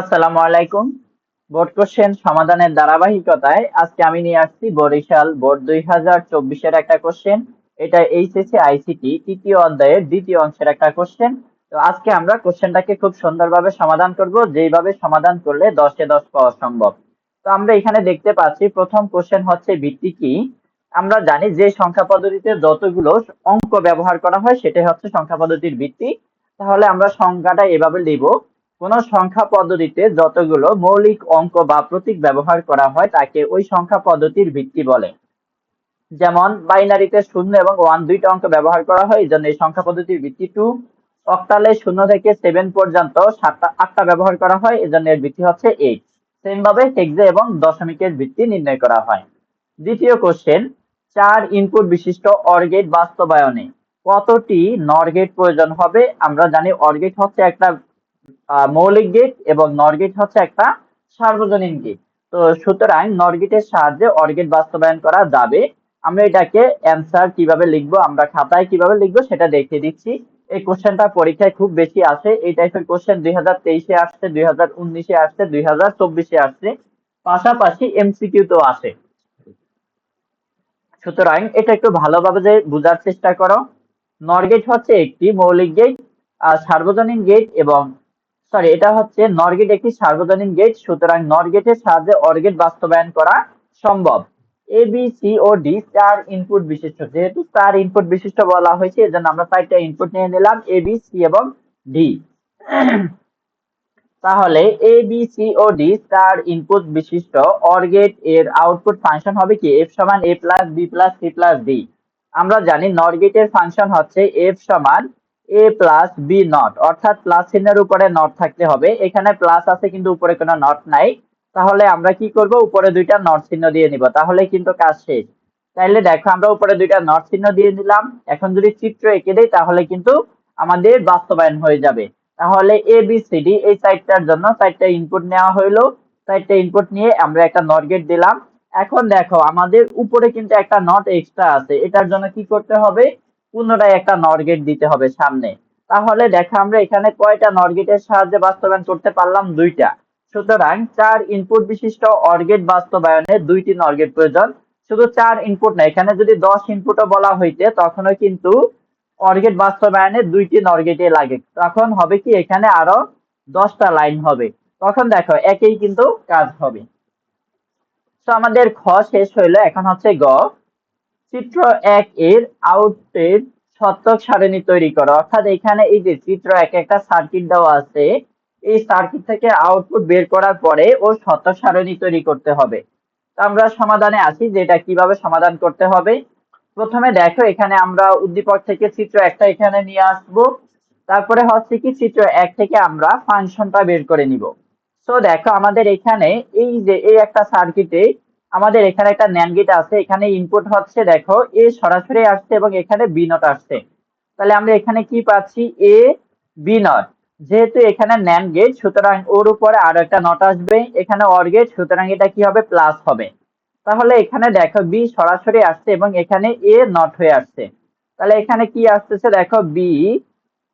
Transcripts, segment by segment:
আসসালামু আলাইকুম। Board question সমাধানের ধারাবাহিকতায় আজকে আমি নিয়ে আসছি বরিশাল বোর্ড দুই হাজার চব্বিশের একটা কোশ্চেন এটা এইচএসসি আইসিটি তৃতীয় অধ্যায়ের দ্বিতীয় অংশের একটা কোশ্চেন তো আজকে আমরা কোশ্চেনটাকে খুব সুন্দরভাবে সমাধান করব, যেইভাবে সমাধান করলে দশে দশ পাওয়া সম্ভব। তো আমরা এখানে দেখতে পাচ্ছি, প্রথম কোশ্চেন হচ্ছে ভিত্তি কি? আমরা জানি যে সংখ্যা পদ্ধতিতে যতগুলো অঙ্ক ব্যবহার করা হয়, সেটাই হচ্ছে সংখ্যা পদ্ধতির ভিত্তি। তাহলে আমরা সংখ্যাটা এভাবে লিখব কোন সংখ্যা পদ্ধতিতে যতগুলো মৌলিক অঙ্ক বা প্রতীক ব্যবহার করা হয়, তাকে ওই সংখ্যা পদ্ধতির ভিত্তি বলে। যেমন, বাইনারিতে শূন্য এবং ওয়ান দুইটা অঙ্ক ব্যবহার করা হয়, এই জন্য এই সংখ্যা পদ্ধতির ভিত্তি টু। অক্টালে শূন্য থেকে সেভেন পর্যন্ত সাতটা, আটটা ব্যবহার করা হয় এজন্য এর ভিত্তি হচ্ছে এইট। সেম ভাবে হেক্সে এবং দশমিকের ভিত্তি নির্ণয় করা হয়। দ্বিতীয় কোশ্চেন, চার ইনপুট বিশিষ্ট অর্গেট বাস্তবায়নে কতটি নর গেট প্রয়োজন হবে? আমরা জানি অর্গেট হচ্ছে একটা মৌলিক গেট এবং নর গেট হচ্ছে একটা সার্বজনীন গেট তো সুতরাং নর গেটের সাহায্যে অর্গেট বাস্তবায়ন করা যাবে। আমরা এটাকে অ্যান্সার কীভাবে লিখব, আমরা খাতায় কীভাবে লিখব সেটা দেখিয়ে দিচ্ছি। এই কোশ্চেনটা পরীক্ষায় খুব বেশি আসে। এই টাইপের কোশ্চেন দুই হাজার তেইশে আসছে, দুই হাজার উনিশে আসছে, দুই হাজার চব্বিশে আসছে। পাশাপাশি এমসিকিউ তো আসে। সুতরাং এটা একটু ভালোভাবে যে বোঝার চেষ্টা করো। নর গেট হচ্ছে একটি মৌলিক গেট আর সার্বজনীন গেট এবং সরি এটা হচ্ছে নর গেট একটি সার্বজনীন গেট সুতরাং নর গেটের সাহায্যে অর গেট বাস্তবায়ন করা সম্ভব। এ বি সি ও ডি চার ইনপুট বিশিষ্ট। যেহেতু চার ইনপুট বিশিষ্ট বলা হয়েছে, এজন্য আমরা চারটা ইনপুট নিয়ে নিলাম এ বি সি এবং ডি তাহলে এ বি সি ও ডি চার ইনপুট বিশিষ্ট। অর গেটের আউটপুট ফাংশন হবে কি? এফ সমান A plus B plus C plus D আমরা জানি নর গেটের ফাংশন হচ্ছে এফ সমান এ প্লাস বি নট অর্থাৎ প্লাস চিহ্নের উপরে নট থাকতে হবে। এখানে প্লাস আছে কিন্তু উপরে কোনো নট নাই। তাহলে আমরা কি করব? উপরে দুইটা নট চিহ্ন দিয়ে নিব। তাহলে কিন্তু কাজ শেষ। তাইলে দেখো, আমরা উপরে দুইটা নট চিহ্ন দিয়ে নিলাম। এখন যদি চিত্র এঁকে দেই, তাহলে কিন্তু আমাদের বাস্তবায়ন হয়ে যাবে। তাহলে এ বি সি ডি এই সাইডটার জন্য চারটা ইনপুট নেওয়া হইল। চারটা ইনপুট নিয়ে আমরা একটা নট গেট দিলাম। এখন দেখো, আমাদের উপরে কিন্তু একটা নট এক্সট্রা আছে। এটার জন্য কি করতে হবে? পুনরায় একটা নট গেট দিতে হবে সামনে। তাহলে দেখো, আমরা এখানে কয়টা নট গেটের সাহায্যে বাস্তবায়ন করতে পারলাম? দুইটা। সুতরাং চার ইনপুট বিশিষ্ট অর্গেট বাস্তবায়নে দুইটি নরগেট প্রয়োজন। শুধু চার ইনপুট না, এখানে যদি দশ ইনপুটও বলা হইতে, তখনও কিন্তু অর্গেট বাস্তবায়নে দুইটি নরগেটে লাগে। তখন হবে কি, এখানে আরও দশটা লাইন হবে। তখন দেখো, একেই কিন্তু কাজ হবে। তো আমাদের খ শেষ হইল, এখন হচ্ছে গ। চিত্র এক এর আউটের সত্যক সারণী তৈরি করো। অর্থাৎ এখানে এই যে চিত্র এক, একটা সার্কিট দেওয়া আছে, এই সার্কিট থেকে আউটপুট বের করার পরে ও সত্য সারণী তৈরি করতে হবে। আমরা সমাধানে আসি যে এটা কীভাবে সমাধান করতে হবে। প্রথমে দেখো, এখানে আমরা উদ্দীপক থেকে চিত্র একটা এখানে নিয়ে আসব। তারপরে হচ্ছে কি, চিত্র এক থেকে আমরা ফাংশনটা বের করে নিব। তো দেখো, আমাদের এখানে এই যে এই একটা সার্কিটে আমাদের এখানে একটা ন্যান গেট আছে, এখানে ইনপুট হচ্ছে দেখো এ সরাসরি আসছে এবং এখানে বি নট আসছে। তাহলে আমরা এখানে কি পাচ্ছি? এ বি নট যেহেতু এখানে ন্যান গেট সুতরাং ওর উপরে আরও একটা নট আসবে। এখানে অর গেট সুতরাং এটা কি হবে? প্লাস হবে। তাহলে এখানে দেখো বি সরাসরি আসছে এবং এখানে এ নট হয়ে আসছে। তাহলে এখানে কি আসতেছে? দেখো বি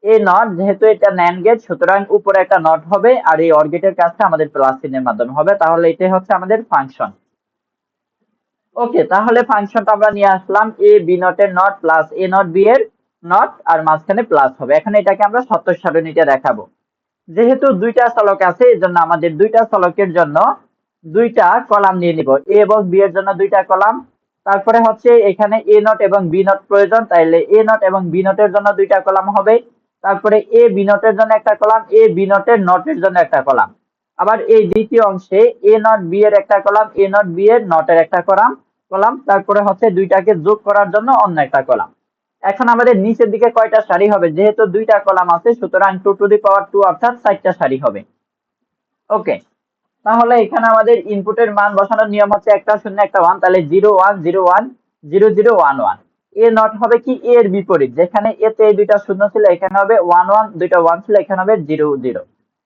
এ নট যেহেতু এটা ন্যান গেট সুতরাং উপরে একটা নট হবে, আর এই অর গেটের কাজটা আমাদের প্লাস চিহ্নের মাধ্যমে হবে। তাহলে এটাই হচ্ছে আমাদের ফাংশন ওকে তাহলে ফাংশনটা আমরা নিয়ে আসলাম A B নটের not plus A not B এর নট আর মাঝখানে প্লাস হবে। এখন এটাকে আমরা সত্য সারণীতে দেখাবো। যেহেতু দুইটা চলক আছে এই জন্য আমাদের দুইটা চলকের জন্য দুইটা কলাম নিয়ে নিব। এ এবং বি এর জন্য দুইটা কলাম। তারপরে হচ্ছে এখানে এ নট এবং বি নট প্রয়োজন, তাইলে এ নট এবং বি নটের জন্য দুইটা কলাম হবে। তারপরে এ বি নটের জন্য একটা কলাম এ বি নটের নটের জন্য একটা কলাম। আবার এই দ্বিতীয় অংশে এ নট বি এর একটা কলাম এ নট বি এর নটের একটা কলাম কলাম, তারপরে হচ্ছে দুইটাকে যোগ করার জন্য অন্য একটা কলাম। এখন আমাদের নিচের দিকে কয়টা সারি হবে? যেহেতু দুইটা কলাম আছে, সুতরাং two to the power two অর্থাৎ চারটা সারি হবে। ওকে তাহলে এখানে আমাদের ইনপুটের মান বসানোর নিয়ম হচ্ছে একটা শূন্য, একটা ওয়ান তাহলে zero one zero one zero zero one one A not হবে কি এর বিপরীত? যেখানে এতে দুইটা শূন্য ছিল, এখানে হবে ওয়ান ওয়ান দুইটা ওয়ান ছিল, এখানে হবে জিরো জিরো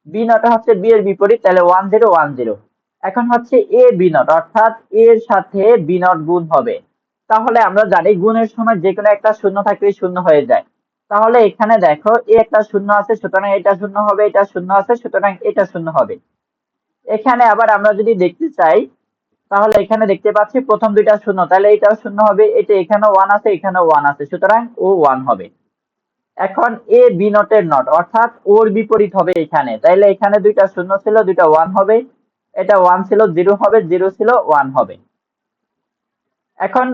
বি নট হচ্ছে বি এর বিপরীত, তাহলে ওয়ান জিরো ওয়ান জিরো এখন হচ্ছে এ বি নট অর্থাৎ এর সাথে বি নট গুণ হবে। তাহলে আমরা জানি গুণের সময় যে কোনো একটা শূন্য থাকলে শূন্য হয়ে যায়। তাহলে এখানে দেখো এ একটা শূন্য আছে, সুতরাং এটা শূন্য হবে, এটা শূন্য আছে, সুতরাং এটা শূন্য হবে। এখানে আবার আমরা যদি দেখতে চাই, তাহলে এখানে দেখতে পাচ্ছি প্রথম দুইটা শূন্য, তাহলে এটাও শূন্য হবে, এটা এখানে ওয়ান আছে এখানে ওয়ান আছে, সুতরাং ও ওয়ান হবে। এখন এ বি নটের নট অর্থাৎ ওর বিপরীত হবে এখানে। তাইলে এখানে দুইটা শূন্য ছিল, দুইটা ওয়ান হবে। এটা ওয়ান ছিল জিরো হবে জিরো ছিল ওয়ান হবে। এখন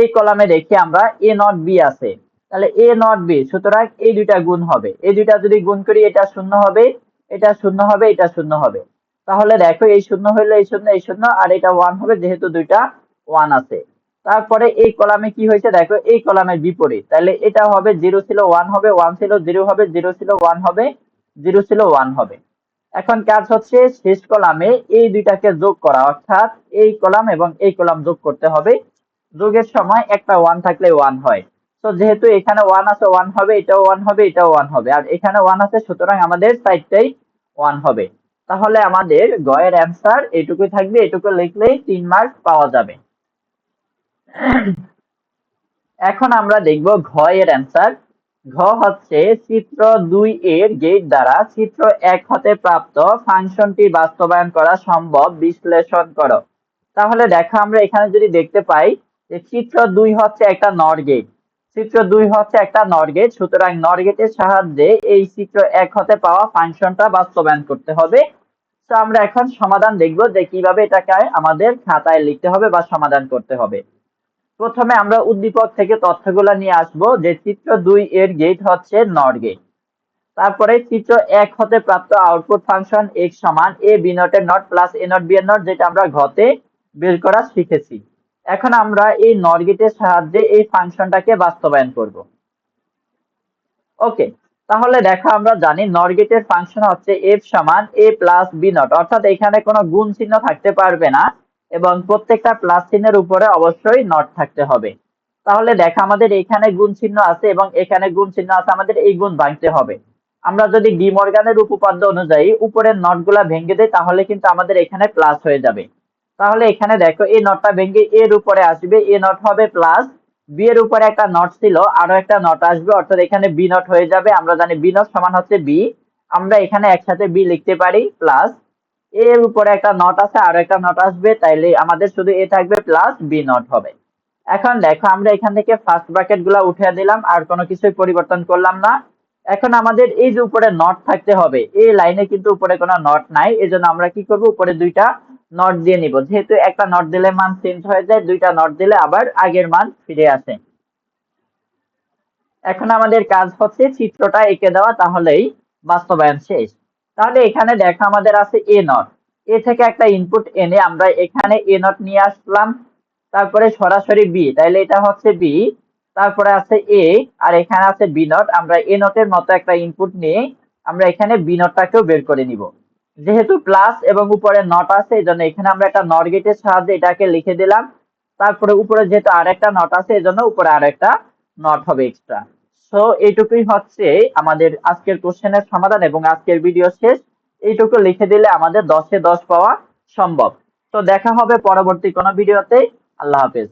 এই কলামে দেখি আমরা এ নট বি আছে। তাহলে এ নট বি সুতরাং এই দুইটা গুণ হবে। এই দুইটা যদি গুণ করি, এটা শূন্য হবে, এটা শূন্য হবে, এটা শূন্য হবে। তাহলে দেখো, এই শূন্য হইলে, এই শূন্য এই শূন্য, আর এটা ওয়ান হবে, যেহেতু দুইটা ওয়ান আছে। তারপরে এই কলামে কি হয়েছে? দেখো, এই কলামের বিপরীত। তাহলে এটা হবে জিরো ছিল ওয়ান হবে ওয়ান ছিল জিরো হবে জিরো ছিল ওয়ান হবে জিরো ছিল ওয়ান হবে। এখন কাজ হচ্ছে শেষ কলামে এই দুইটাকে যোগ করা। অর্থাৎ এই কলাম এবং এই কলাম যোগ করতে হবে। যোগের সময় একটা ওয়ান থাকলে ওয়ান হয়। তো যেহেতু এখানে ওয়ান আছে ওয়ান হবে, এটাও ওয়ান হবে, এটাও ওয়ান হবে। আর এখানে ওয়ান আছে, সুতরাং আমাদের সাইডটাই ওয়ান হবে। তাহলে আমাদের গয়ের অ্যান্সার এটুকুই থাকবে, এটুকু লিখলেই তিন মার্ক পাওয়া যাবে। এখন আমরা দেখব ঘ এর অ্যান্সার ঘ হচ্ছে চিত্র দুই এর গেট দ্বারা চিত্র এক হতে প্রাপ্ত ফাংশনটি বাস্তবায়ন করা সম্ভব, বিশ্লেষণ করো। তাহলে দেখো আমরা এখানে যদি দেখতে পাই যে চিত্র দুই হচ্ছে একটা নর গেট চিত্র দুই হচ্ছে একটা নর গেট সুতরাং নর গেটের সাহায্যে এই চিত্র এক হতে পাওয়া ফাংশনটা বাস্তবায়ন করতে হবে। তো আমরা এখন সমাধান দেখব যে কীভাবে এটাকে আমাদের খাতায় লিখতে হবে বা সমাধান করতে হবে। প্রথমে আমরা উদ্দীপক থেকে তথ্যগুলো নিয়ে আসব যে চিত্র দুই এর গেট হচ্ছে নর গেট তারপরে চিত্র এক হতে প্রাপ্ত আউটপুট ফাংশন x সমান a b নটের not plus a not b এর নট যেটা আমরা ঘতে বের করা শিখেছি। এখন আমরা এই নর গেটের সাহায্যে এই ফাংশনটাকে বাস্তবায়ন করব। ওকে, তাহলে দেখো আমরা জানি নর গেটের ফাংশন হচ্ছে এফ সমান এ প্লাস বি নট অর্থাৎ এখানে কোনো গুণ চিহ্ন থাকতে পারবে না। এবং প্রত্যেকটা প্লাস চিহ্নের উপরে অবশ্যই নট থাকতে হবে। তাহলে দেখো, আমাদের এখানে গুণ চিহ্ন আছে এবং এখানে গুণ চিহ্ন আছে, আমাদের এই গুণ ভাঙতে হবে। আমরা যদি ডি মর্গানের উপপাদ্য অনুযায়ী উপরের নটগুলা ভেঙে দেই, তাহলে কিন্তু আমাদের এখানে প্লাস হয়ে যাবে। তাহলে এখানে দেখো, এই নটটা ভেঙে এর উপরে আসবে, এ নট হবে প্লাস বি এর উপরে একটা নট ছিল আরও একটা নট আসবে, অর্থাৎ এখানে বি নট হয়ে যাবে, আমরা জানি বি নট সমান হচ্ছে বি আমরা এখানে একসাথে বি লিখতে পারি প্লাস এর উপরে একটা নট আছে, আর একটা নট আসবে, তাইলে আমাদের শুধু এ থাকবে প্লাস বি নট হবে। এখন দেখো, আমরা এখান থেকে ফার্স্ট ব্র্যাকেটগুলা উঠে দিলাম, আর কোনো কিছুই পরিবর্তন করলাম না। এখন আমাদের এই যে উপরে নট থাকতে হবে এই লাইনে কিন্তু উপরে কোনো নট নাই, এজন্য আমরা কি করব, উপরে দুইটা নট দিয়ে নিব। যেহেতু একটা নট দিলে মান চেঞ্জ হয়ে যায়, দুইটা নট দিলে আবার আগের মান ফিরে আসে। এখন আমাদের কাজ হচ্ছে চিত্রটা এঁকে দেওয়া, তাহলেই বাস্তবায়ন শেষ। তাহলে এখানে দেখা আমাদের আছে এ নট এ থেকে একটা ইনপুট এনে আমরা এখানে এ নট নিয়ে আসলাম। তারপরে সরাসরি বি তাইলে এটা হচ্ছে বি তারপরে আছে এ আর এখানে আছে বি নট আমরা এ নটের মতো একটা ইনপুট নিয়ে আমরা এখানে বি নটটাকেও বের করে নিব। যেহেতু প্লাস এবং উপরে নট আছে এই জন্য এখানে আমরা একটা নট গেটের সাহায্যে এটাকে লিখে দিলাম। তারপরে উপরে যেহেতু আর একটা নট আছে এই জন্য উপরে আর একটা নট হবে এক্সট্রা সো এইটুকুই হচ্ছে আমাদের আজকের কোশ্চেনের সমাধান এবং আজকের ভিডিও শেষ। এইটুকু লিখে দিলে আমাদের দশে দশ পাওয়া সম্ভব। তো দেখা হবে পরবর্তী কোনো ভিডিওতে। আল্লাহ হাফেজ।